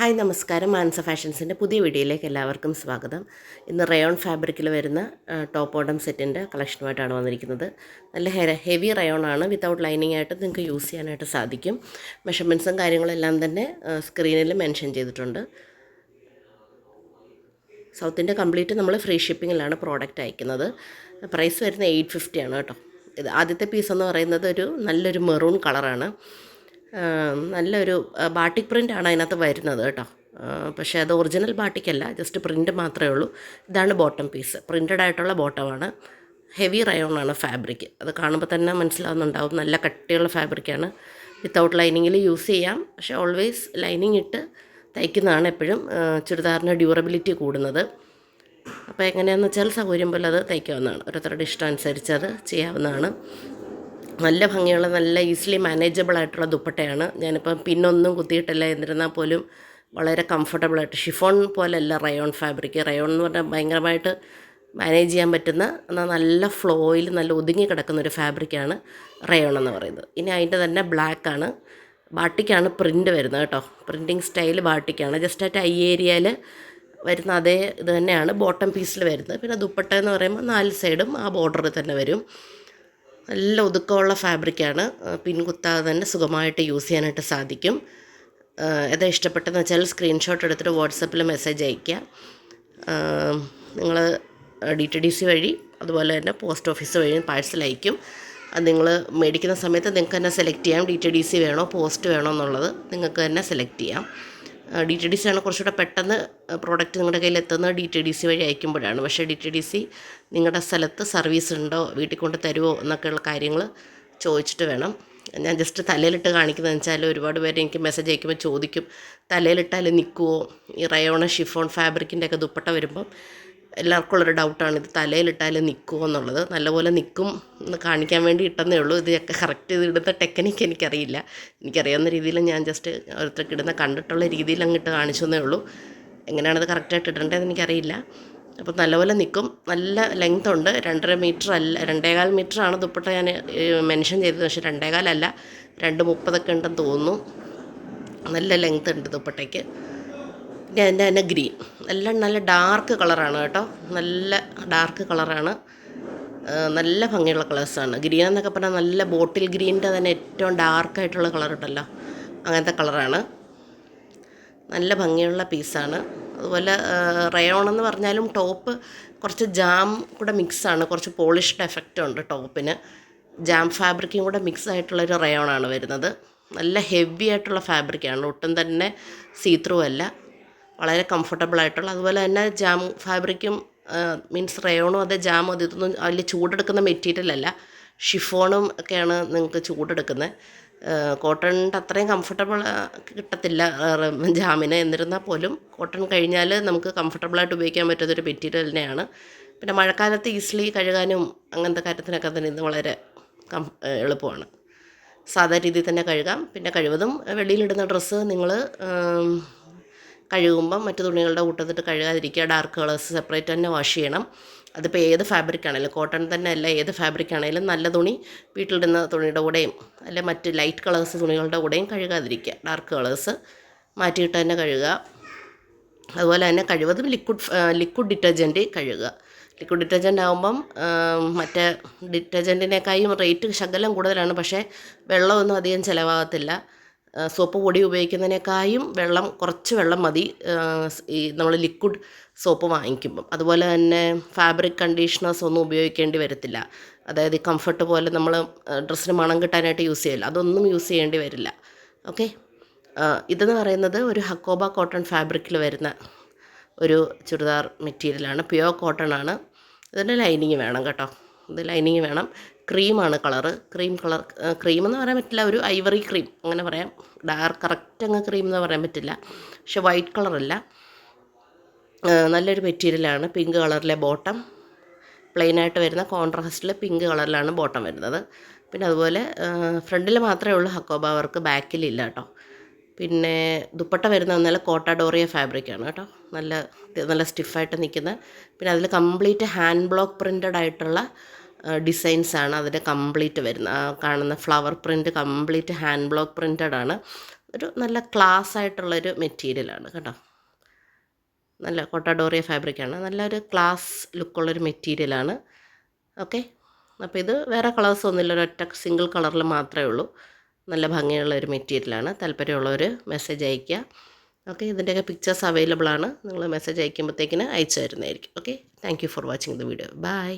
Hi നമസ്കാരം. മാനസ ഫാഷൻസിന്റെ പുതിയ വീഡിയോയിലേക്ക് എല്ലാവർക്കും സ്വാഗതം. ഇന്ന് റയോൺ ഫാബ്രിക്കിൽ വരുന്ന ടോപ്പ് ഓട്ടം സെറ്റിന്റെ കളക്ഷനുമായിട്ടാണ് വന്നിരിക്കുന്നത്. നല്ല ഹെ ഹെവി റയോൺ ആണ്. വിത്തൗട്ട് ലൈനിങ് ആയിട്ട് നിങ്ങൾക്ക് യൂസ് ചെയ്യാനായിട്ട് സാധിക്കും. മെഷർമെന്റ്സും കാര്യങ്ങളെല്ലാം തന്നെ സ്ക്രീനിൽ മെൻഷൻ ചെയ്തിട്ടുണ്ട്. സൗത്തിന്റെ കംപ്ലീറ്റ് നമ്മൾ ഫ്രീ ഷിപ്പിങ്ങിലാണ് പ്രോഡക്റ്റ് അയക്കുന്നത്. പ്രൈസ് വരുന്നത് എയ്റ്റ് ഫിഫ്റ്റി ആണ് കേട്ടോ. ഇത് ആദ്യത്തെ പീസ് എന്ന് പറയുന്നത് ഒരു നല്ലൊരു മെറൂൺ കളറാണ്. നല്ലൊരു ബാട്ടിക് പ്രിന്റ് ആണ് അതിനകത്ത് വരുന്നത് കേട്ടോ. പക്ഷേ അത് ഒറിജിനൽ ബാട്ടിക്കല്ല ജസ്റ്റ് പ്രിന്റ് മാത്രമേ ഉള്ളൂ. ഇതാണ് ബോട്ടം പീസ് പ്രിന്റഡ് ആയിട്ടുള്ള ബോട്ടമാണ് ഹെവി റയോണാണ് ഫാബ്രിക് അത് കാണുമ്പോൾ തന്നെ മനസ്സിലാവുന്നുണ്ടാവും. നല്ല കട്ടിയുള്ള ഫാബ്രിക്കാണ് വിത്തൗട്ട് ലൈനിങ്ങിൽ യൂസ് ചെയ്യാം. പക്ഷേ ഓൾവേസ് ലൈനിങ് ഇട്ട് തയ്ക്കുന്നതാണ് എപ്പോഴും ചുരിദാറിന് ഡ്യൂറബിലിറ്റി കൂടുന്നത്. അപ്പോൾ എങ്ങനെയാണെന്ന് വെച്ചാൽ സൗകര്യം പോലെ അത് തയ്ക്കാവുന്നതാണ്. ഓരോരുത്തരുടെ ഇഷ്ടം അനുസരിച്ച് അത് ചെയ്യാവുന്നതാണ്. നല്ല ഭംഗിയുള്ള നല്ല ഈസിലി മാനേജബിൾ ആയിട്ടുള്ള ദുപ്പട്ടയാണ്. ഞാനിപ്പം പിന്നൊന്നും കുത്തിയിട്ടില്ല. എന്നിരുന്നാൽ പോലും വളരെ കംഫർട്ടബിളായിട്ട് ഷിഫോൺ പോലെയല്ല റയോൺ ഫാബ്രിക് റയോൺ എന്ന് പറഞ്ഞാൽ ഭയങ്കരമായിട്ട് മാനേജ് ചെയ്യാൻ പറ്റുന്ന എന്നാൽ നല്ല ഫ്ലോയിൽ നല്ല ഒതുങ്ങി കിടക്കുന്ന ഒരു ഫാബ്രിക്കാണ് റയോൺ എന്ന് പറയുന്നത്. ഇനി അതിന്റെ തന്നെ ബ്ലാക്കാണ് ബാട്ടിക്കാണ് പ്രിന്റ് വരുന്നത് കേട്ടോ. പ്രിന്റിങ് സ്റ്റൈൽ ബാട്ടിക്കാണ്. ജസ്റ്റ് ആ ടൈ ഏരിയയിൽ വരുന്ന അതേ ഇത് തന്നെയാണ്. ബോട്ടം പീസിൽ വരുന്നത്. പിന്നെ ദുപ്പട്ട എന്ന് പറയുമ്പോൾ നാല് സൈഡും ആ ബോർഡറിൽ തന്നെ വരും. നല്ല ഒതുക്കമുള്ള ഫാബ്രിക്കാണ്. പിൻകുത്താതെ തന്നെ സുഖമായിട്ട് യൂസ് ചെയ്യാനായിട്ട് സാധിക്കും. ഏതാ ഇഷ്ടപ്പെട്ടെന്ന് വെച്ചാൽ സ്ക്രീൻഷോട്ട് എടുത്തിട്ട് വാട്സപ്പിൽ മെസ്സേജ് അയയ്ക്കുക. നിങ്ങൾ ഡി ടി ഡി സി വഴി അതുപോലെ തന്നെ പോസ്റ്റ് ഓഫീസ് വഴി പാഴ്സൽ അയക്കും അത് നിങ്ങൾ മേടിക്കുന്ന സമയത്ത് നിങ്ങൾക്ക് തന്നെ സെലക്ട് ചെയ്യാം. ഡി ടി ഡി സി വേണോ പോസ്റ്റ് വേണോ എന്നുള്ളത് നിങ്ങൾക്ക് തന്നെ സെലക്ട് ചെയ്യാം. ഡി ടി ഡി സി ആണ് കുറച്ചുകൂടെ പെട്ടെന്ന് പ്രോഡക്റ്റ് നിങ്ങളുടെ കയ്യിൽ എത്തുന്നത് ഡി ടി ഡി സി വഴി അയക്കുമ്പോഴാണ്. പക്ഷേ ഡി ടി ഡി സി നിങ്ങളുടെ സ്ഥലത്ത് സർവീസ് ഉണ്ടോ വീട്ടിൽ കൊണ്ട് തരുമോ എന്നൊക്കെയുള്ള കാര്യങ്ങൾ ചോദിച്ചിട്ട് വേണം. ഞാൻ ജസ്റ്റ് തലയിലിട്ട് കാണിക്കുന്നതെന്ന് വെച്ചാൽ ഒരുപാട് പേര് എനിക്ക് മെസ്സേജ് അയക്കുമ്പോൾ ചോദിക്കും തലയിലിട്ടാൽ നിൽക്കുമോ ഈ റയോണ ഷിഫോൺ ഫാബ്രിക്കിന്റെ ഒക്കെ ദുപ്പട്ട വരുമ്പം എല്ലാവർക്കും ഉള്ളൊരു ഡൗട്ടാണ് ഇത് തലയിലിട്ടാൽ നിൽക്കുമോ എന്നുള്ളത്. നല്ലപോലെ നിൽക്കും എന്ന് കാണിക്കാൻ വേണ്ടി ഇട്ടെന്നേ ഉള്ളൂ. ഇതൊക്കെ കറക്റ്റ് ഇത് ഇടുന്ന ടെക്നിക്ക് എനിക്കറിയില്ല. എനിക്കറിയാവുന്ന രീതിയിൽ ഞാൻ ജസ്റ്റ് ഓരോരുത്തർക്ക് ഇടുന്ന കണ്ടിട്ടുള്ള രീതിയിൽ അങ്ങിട്ട് കാണിച്ചെന്നേ ഉള്ളൂ. എങ്ങനെയാണത് കറക്റ്റായിട്ട് ഇടേണ്ടതെന്ന് എനിക്കറിയില്ല. അപ്പോൾ നല്ലപോലെ നിൽക്കും നല്ല ലെങ്ത് ഉണ്ട്. രണ്ടര മീറ്റർ അല്ല രണ്ടേകാൽ ആണ് ദുപ്പട്ട ഞാൻ മെൻഷൻ ചെയ്തത്. പക്ഷേ രണ്ടേകാലല്ല രണ്ട് മുപ്പതൊക്കെ ഉണ്ടെന്ന് തോന്നുന്നു. നല്ല ലെങ്ത് ഉണ്ട് ദുപ്പട്ടയ്ക്ക്. തന്നെ ഗ്രീൻ. എല്ലാം നല്ല ഡാർക്ക് കളറാണ് കേട്ടോ. നല്ല ഡാർക്ക് കളറാണ് നല്ല ഭംഗിയുള്ള കളേഴ്സാണ് ഗ്രീൻ എന്നൊക്കെ പറഞ്ഞാൽ നല്ല ബോട്ടിൽ ഗ്രീനിന്റെ തന്നെ ഏറ്റവും ഡാർക്കായിട്ടുള്ള കളർ ഉണ്ടല്ലോ. അങ്ങനത്തെ കളറാണ് നല്ല ഭംഗിയുള്ള പീസാണ് അതുപോലെ റയോൺ എന്ന് പറഞ്ഞാലും ടോപ്പ് കുറച്ച് ജാം കൂടെ മിക്സാണ് കുറച്ച് പോളിഷ്ഡ് എഫക്റ്റ് ഉണ്ട് ടോപ്പിന് ജാം ഫാബ്രിക്കും കൂടെ മിക്സ് ആയിട്ടുള്ളൊരു റയോണാണ് വരുന്നത്. നല്ല ഹെവി ആയിട്ടുള്ള ഫാബ്രിക്കാണ് ഒട്ടും തന്നെ സീത്രൂ അല്ല. വളരെ കംഫർട്ടബിൾ ആയിട്ടുള്ള. അതുപോലെ തന്നെ ജാം ഫാബ്രിക്കും മീൻസ് റയോണും അതെ ജാമും അത് ഇതൊന്നും അതിൽ ചൂടെടുക്കുന്ന മെറ്റീരിയൽ അല്ല. ഷിഫോണും ഒക്കെയാണ് നിങ്ങൾക്ക് ചൂടെടുക്കുന്നത് കോട്ടണിന്റെ അത്രയും കംഫർട്ടബിൾ കിട്ടത്തില്ല ജാമിന് എന്നിരുന്നാൽ പോലും കോട്ടൺ കഴിഞ്ഞാൽ നമുക്ക് കംഫർട്ടബിളായിട്ട് ഉപയോഗിക്കാൻ പറ്റുന്നൊരു മെറ്റീരിയൽ തന്നെയാണ്. പിന്നെ മഴക്കാലത്ത് ഈസിലി കഴുകാനും അങ്ങനത്തെ കാര്യത്തിനൊക്കെ തന്നെ ഇത് വളരെ കം എളുപ്പമാണ്. സാധാരണ രീതിയിൽ തന്നെ കഴുകാം. പിന്നെ കഴിവതും വെളിയിലിടുന്ന ഡ്രസ്സ് നിങ്ങൾ കഴുകുമ്പം മറ്റു തുണികളുടെ കൂട്ടത്തിട്ട് കഴുകാതിരിക്കുക. ഡാർക്ക് കളേഴ്സ് സെപ്പറേറ്റ് തന്നെ വാഷ് ചെയ്യണം. അതിപ്പോൾ ഏത് ഫാബ്രിക് ആണെങ്കിലും കോട്ടൺ തന്നെ അല്ല ഏത് ഫാബ്രിക് ആണെങ്കിലും നല്ല തുണി വീട്ടിലിടുന്ന തുണിയുടെ കൂടെയും അല്ലെ മറ്റ് ലൈറ്റ് കളേഴ്സ് തുണികളുടെ കൂടെയും കഴുകാതിരിക്കുക. ഡാർക്ക് കളേഴ്സ് മാറ്റിയിട്ട് തന്നെ കഴുകുക. അതുപോലെ തന്നെ കഴിവതും ലിക്വിഡ് ലിക്വിഡ് ഡിറ്റർജന്റ് കഴുകുക. ലിക്വിഡ് ഡിറ്റർജന്റ് ആകുമ്പം മറ്റേ ഡിറ്റർജന്റിനേക്കായും റേറ്റ് ശകലം കൂടുതലാണ്. പക്ഷേ വെള്ളമൊന്നും അധികം ചിലവാകത്തില്ല. സോപ്പ് പൊടി ഉപയോഗിക്കുന്നതിനേക്കാളും വെള്ളം കുറച്ച് വെള്ളം മതി. ഈ നമ്മൾ ലിക്വിഡ് സോപ്പ് വാങ്ങിക്കുമ്പം. അതുപോലെ തന്നെ ഫാബ്രിക് കണ്ടീഷണേഴ്സ് ഒന്നും ഉപയോഗിക്കേണ്ടി വരത്തില്ല. അതായത് കംഫർട്ട് പോലെ നമ്മൾ ഡ്രസ്സിന് മണം കിട്ടാനായിട്ട് യൂസ് ചെയ്യില്ല. അതൊന്നും യൂസ് ചെയ്യേണ്ടി വരില്ല. ഓക്കെ ഇതെന്ന് പറയുന്നത് ഒരു ഹക്കോബ കോട്ടൺ ഫാബ്രിക്കിൽ വരുന്ന ഒരു ചുരിദാർ മെറ്റീരിയലാണ് പ്യുവർ കോട്ടൺ ആണ്. ഇതിന്റെ ലൈനിങ് വേണം കേട്ടോ. ഇത് ലൈനിങ് വേണം. ക്രീമാണ് കളറ് ക്രീം കളർ ക്രീം എന്ന് പറയാൻ പറ്റില്ല. ഒരു ഐവറി ക്രീം അങ്ങനെ പറയാം. ഡാർക്ക് കറക്റ്റ് അങ്ങ് ക്രീം എന്ന് പറയാൻ പറ്റില്ല. പക്ഷെ വൈറ്റ് കളറല്ല നല്ലൊരു മെറ്റീരിയലാണ് പിങ്ക് കളറിലെ ബോട്ടം പ്ലെയിനായിട്ട് വരുന്ന കോൺട്രാസ്റ്റിൽ പിങ്ക് കളറിലാണ് ബോട്ടം വരുന്നത്. പിന്നെ അതുപോലെ ഫ്രണ്ടിൽ മാത്രമേ ഉള്ളൂ ഹക്കോബ വർക്ക് ബാക്കിലില്ല കേട്ടോ പിന്നെ ദുപ്പട്ട വരുന്ന നല്ല കോട്ടാഡോറിയ ഫാബ്രിക്കാണ് കേട്ടോ നല്ല നല്ല സ്റ്റിഫായിട്ട് നിൽക്കുന്ന. പിന്നെ അതിൽ കംപ്ലീറ്റ് ഹാൻഡ് ബ്ലോക്ക് പ്രിന്റഡ് ആയിട്ടുള്ള ഡിസൈൻസാണ് അതിന്റെ കംപ്ലീറ്റ് വരുന്ന കാണുന്ന flower print complete hand block printed ആണ്. ഒരു നല്ല ക്ലാസ് ആയിട്ടുള്ളൊരു മെറ്റീരിയലാണ് കേട്ടോ. നല്ല കൊട്ടാഡോറിയ ഫാബ്രിക്കാണ് നല്ലൊരു ക്ലാസ് ലുക്കുള്ളൊരു മെറ്റീരിയലാണ് ഓക്കെ അപ്പോൾ ഇത് വേറെ കളേഴ്സ് ഒന്നുമില്ല. ഒറ്റ സിംഗിൾ കളറിൽ മാത്രമേ ഉള്ളൂ. നല്ല ഭംഗിയുള്ള ഒരു മെറ്റീരിയലാണ് താല്പര്യമുള്ളവർ മെസ്സേജ് അയയ്ക്കുക. ഓക്കെ ഇതിന്റെയൊക്കെ പിക്ചേഴ്സ് അവൈലബിൾ ആണ്. നിങ്ങൾ മെസ്സേജ് അയക്കുമ്പോഴത്തേക്കിന് അയച്ചു തരുന്നതായിരിക്കും. Okay thank you for watching the video bye